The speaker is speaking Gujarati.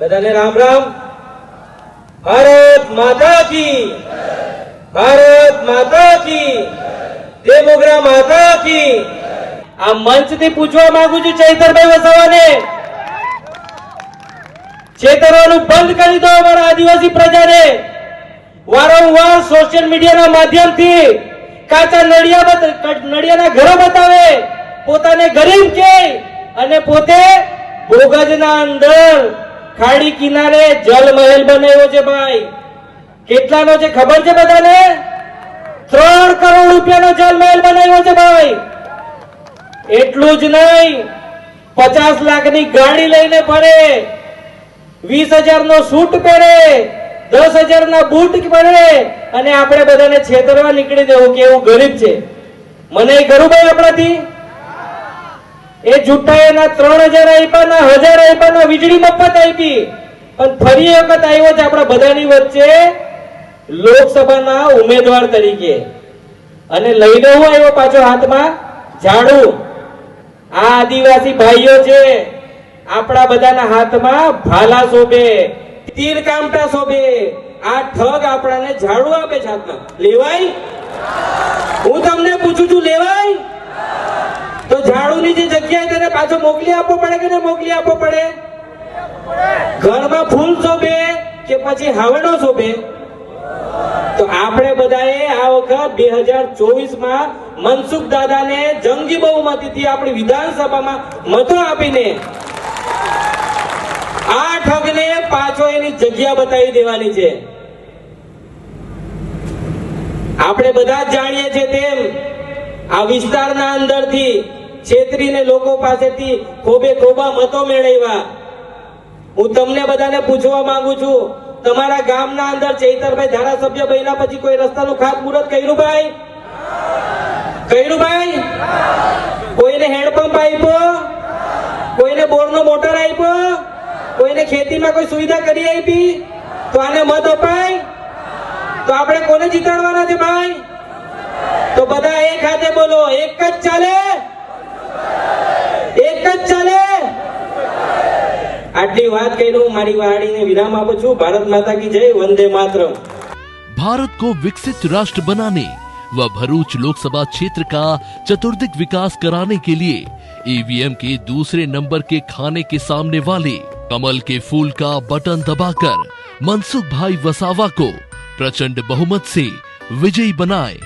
બધાને રામ રામ. ભારત માતા કી. ભારત માતા કી. દેવોગ્રા માતા આ મંચથી પૂછવા માંગુ છું ચૈતરભાઈ વસાવાને. છેતરવાનું બંધ કરી દો અમારા આદિવાસી પ્રજાને. વારંવાર સોશિયલ મીડિયાના માધ્યમથી કાચા નડિયા નડિયાના ઘરો બતાવે. પોતાને ગરીબ કે અને પોતે ભોગજના અંદર ખાડી કિનારે જલ મહેલ બનાવ્યો છે ભાઈ. કેટલાનો છે ખબર છે બધાને? ત્રણ કરોડ રૂપિયાનો જલ મહેલ બનાવ્યો છે ભાઈ. એટલું જ નહીં, પચાસ લાખની ગાડી લઈને ફરે. વીસ હજાર નો સૂટ પહેરે, દસ હજાર ના બૂટ પહેરે, અને આપણે બધાને છેતરવા નીકળી દેવું કે એવું ગરીબ છે. મને એ ખરું ભાઈ આપણાથી? એ જુઠ્ઠા એના ત્રણ હજાર આપ્યા ના હજાર આપ્યા ના વીજળી મફત આપી પણ ફરી વખત આવ્યો છે આપણા બધાની વચ્ચે લોકસભાના ઉમેદવાર તરીકે. અને લઈને હું આવ્યો પાછો હાથમાં. ઝાડુ આ આદિવાસી ભાઈઓ છે, આપણા બધાના હાથમાં ભાલા શોભે તીર કામટા શોભે. આ ઠગ આપણાને ઝાડુ આપે છે હાથમાં. લેવાય? હું તમને પૂછું છું લેવાય તો ઝાડુની જે જગ્યાએ તેને પાછો મોકલી આપવો પડે કે ના મોકલી આપવો પડે? ઘરમાં ફૂલ શોભે કે પછી હાવડો શોભે? તો આપણે બધાએ આ વખત બે હજાર ચોવીસમાં મનસુખ દાદાને જંગી બહુમતીથી આપણી વિધાનસભામાં મતો આપીને આ ઠગને પાછો એની જગ્યા બતાવી દેવાની છે. આપણે બધા જાણીએ છીએ તેમ આ વિસ્તારના અંદરથી છેતરીને લોકો પાસેથી ખોબે ખોબા મતો મેળવ્યા. હું તમને બધાને પૂછવા માંગુ છું, તમારા ગામના અંદર ચૈતરભાઈ ધારાસભ્ય બન્યા પછી કોઈ રસ્તાનું ખાતમુહૂર્ત કર્યું ભાઈ? કર્યું ભાઈ? કોઈને હેન્ડપંપ આપ્યો? કોઈને બોરનો મોટર આપ્યો? કોઈને ખેતીમાં કોઈ સુવિધા કરી આપી? તો આને મત અપાય? તો આપણે કોને જીતાડવાના છે ભાઈ? તો બધા એક હાથે બોલો, એક જ ચાલે? આટલી વાત કરીને હું મારી વાણીને વિરામ આપું છું ભારત માતા કી જય વંદે માતરમ भारत को विकसित राष्ट्र बनाने व भरूच लोकसभा क्षेत्र का चतुर्दिक विकास कराने के लिए ईवीएम के दूसरे नंबर के खाने के सामने वाले कमल के फूल का बटन दबाकर मनसुख भाई वसावा को प्रचंड बहुमत से विजयी बनाए